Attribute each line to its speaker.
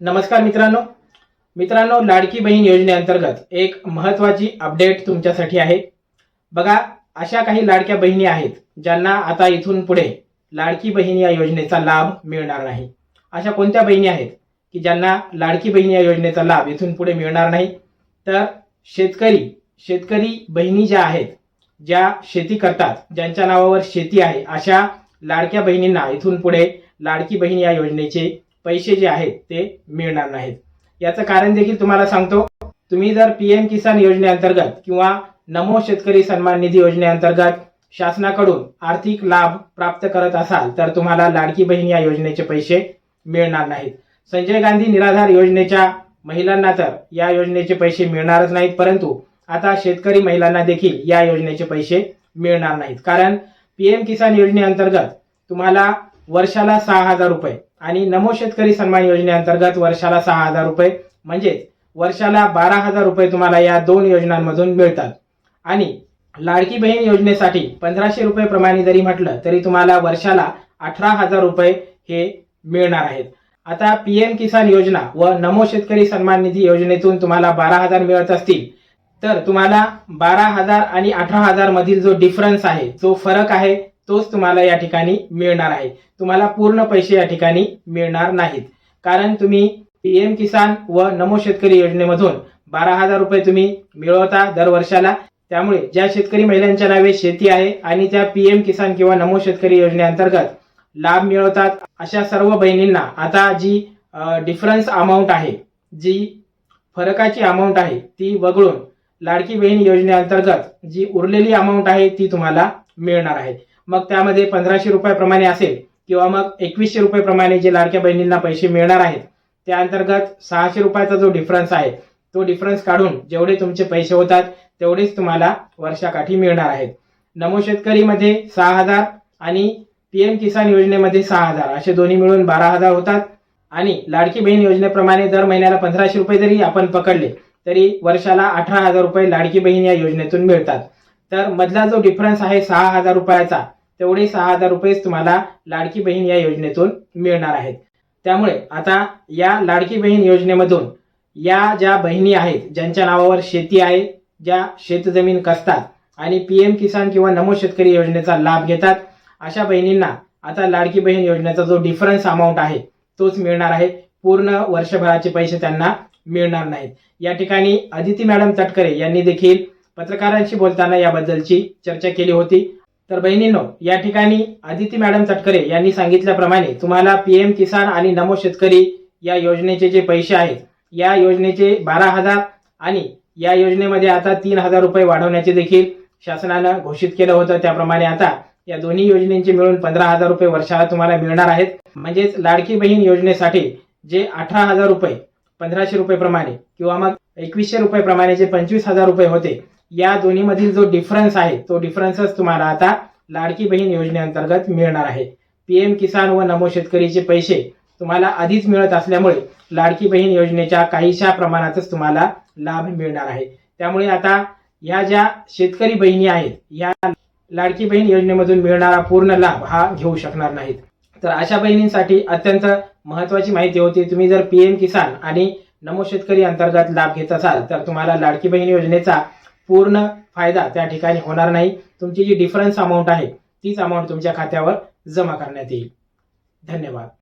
Speaker 1: नमस्कार मित्रांनो. मित्रांनो लाडकी बहीण योजनेअंतर्गत एक महत्वाची अपडेट तुमच्यासाठी आहे. बघा अशा काही लाडक्या बहिणी आहेत ज्यांना आता इथून पुढे लाडकी बहीण या योजनेचा लाभ मिळणार नाही. अशा कोणत्या बहिणी आहेत की ज्यांना लाडकी बहीण या योजनेचा लाभ इथून पुढे मिळणार नाही? तर शेतकरी शेतकरी बहिणी ज्या आहेत ज्या शेती करतात ज्यांच्या नावावर शेती आहे अशा लाडक्या बहिणींना इथून पुढे लाडकी बहीण या योजनेचे पैसे जे आहेत ते मिळणार नाहीत. याचं कारण देखील तुम्हाला सांगतो. तुम्ही जर पी एम किसान योजनेअंतर्गत किंवा नमो शेतकरी सन्मान निधी योजनेअंतर्गत शासनाकडून आर्थिक लाभ प्राप्त करत असाल तर तुम्हाला लाडकी बहीण या योजनेचे पैसे मिळणार नाहीत. संजय गांधी निराधार योजनेच्या महिलांना तर या योजनेचे पैसे मिळणारच नाहीत परंतु आता शेतकरी महिलांना देखील या योजनेचे पैसे मिळणार नाहीत. कारण पीएम किसान योजनेअंतर्गत तुम्हाला वर्षाला सहा हजार रुपये आणि नमो शेतकरी सन्मान योजनेअंतर्गत वर्षाला सहा हजार रुपये म्हणजेच वर्षाला बारा हजार रुपये तुम्हाला या दोन योजनांमधून मिळतात. आणि लाडकी बहीण योजनेसाठी पंधराशे रुपये प्रमाणे जरी म्हटलं तरी तुम्हाला वर्षाला अठरा हजार रुपये हे मिळणार आहेत. आता पी एम किसान योजना व नमो शेतकरी सन्मान निधी योजनेतून तुम्हाला बारा हजार मिळत असतील तर तुम्हाला बारा हजार आणि अठरा हजार मधील जो डिफरन्स आहे जो फरक आहे तोच तुम्हाला या ठिकाणी मिळणार आहे. तुम्हाला पूर्ण पैसे या ठिकाणी मिळणार नाहीत. कारण तुम्ही पीएम किसान व नमो शेतकरी योजनेमधून बारा हजार रुपये तुम्ही मिळवता दर वर्षाला त्यामुळे ज्या शेतकरी महिलांच्या नावे शेती आहे आणि त्या पीएम किसान किंवा नमो शेतकरी योजनेअंतर्गत लाभ मिळवतात अशा सर्व बहिणींना आता जी डिफरन्स अमाऊंट आहे जी फरकाची अमाऊंट आहे ती वगळून लाडकी बहीण योजनेअंतर्गत जी उरलेली अमाऊंट आहे ती तुम्हाला मिळणार आहे. मग त्यामध्ये पंधराशे रुपयाप्रमाणे असेल किंवा मग एकवीसशे रुपयाप्रमाणे जे लाडक्या बहिणींना पैसे मिळणार आहेत त्या अंतर्गत सहाशे रुपयाचा जो डिफरन्स आहे तो डिफरन्स काढून जेवढे तुमचे पैसे होतात तेवढेच तुम्हाला वर्षाकाठी मिळणार आहेत. नमो शेतकरीमध्ये सहा हजार आणि पी एम किसान योजनेमध्ये सहा हजार असे दोन्ही मिळून बारा हजार होतात. आणि लाडकी बहीण योजनेप्रमाणे दर महिन्याला पंधराशे रुपये जरी आपण पकडले तरी वर्षाला अठरा हजार रुपये लाडकी बहीण या योजनेतून मिळतात. तर मधला जो डिफरन्स आहे सहा हजार रुपयाचा तेवढे सहा हजार रुपयेच तुम्हाला लाडकी बहीण या योजनेतून मिळणार आहेत. त्यामुळे आता या लाडकी बहीण योजनेमधून या ज्या बहिणी आहेत ज्यांच्या नावावर शेती आहे ज्या शेतजमीन कसतात आणि पीएम किसान किंवा नमो शेतकरी योजनेचा लाभ घेतात अशा बहिणींना आता लाडकी बहीण योजनेचा जो डिफरन्स अमाऊंट आहे तोच मिळणार आहे. पूर्ण वर्षभराचे पैसे त्यांना मिळणार नाहीत. या ठिकाणी अदिती मॅडम तटकरे यांनी देखील पत्रकारांशी बोलताना याबद्दलची चर्चा केली होती. तर बहिणींनो या ठिकाणी अदिती मॅडम तटकरे यांनी सांगितल्याप्रमाणे तुम्हाला पीएम किसान आणि नमो शेतकरी या योजनेचे जे पैसे आहेत या योजनेचे बारा हजार आणि या योजनेमध्ये आता तीन हजार रुपये वाढवण्याचे देखील शासनानं घोषित केलं होतं. त्याप्रमाणे आता या दोन्ही योजनेचे मिळून पंधरा हजार रुपये वर्षाला तुम्हाला मिळणार आहेत. म्हणजेच लाडकी बहीण योजनेसाठी जे अठरा हजार रुपये पंधराशे रुपये प्रमाणे किंवा मग एकवीसशे रुपये प्रमाणे जे पंचवीस हजार रुपये होते या दोन्हीमधील जो डिफरन्स आहे तो डिफरन्सच तुम्हाला आता लाडकी बहीण योजनेअंतर्गत मिळणार आहे. पीएम किसान व नमो शेतकरीचे पैसे तुम्हाला आधीच मिळत असल्यामुळे लाडकी बहीण योजनेच्या काहीशा प्रमाणातच तुम्हाला लाभ मिळणार आहे. त्यामुळे आता ह्या ज्या शेतकरी बहिणी आहेत या लाडकी बहीण योजनेमधून मिळणारा पूर्ण लाभ हा घेऊ शकणार नाहीत. तर अशा बहिणींसाठी अत्यंत महत्वाची माहिती होती. तुम्ही जर पीएम किसान आणि नमो शेतकरी अंतर्गत लाभ घेत असाल तर तुम्हाला लाडकी बहीण योजनेचा पूर्ण फायदा त्या ठिकाणी होणार नाही. तुमची जी डिफरन्स अमाऊंट आहे तीच अमाऊंट तुमच्या खात्यावर जमा करण्यात येईल. धन्यवाद.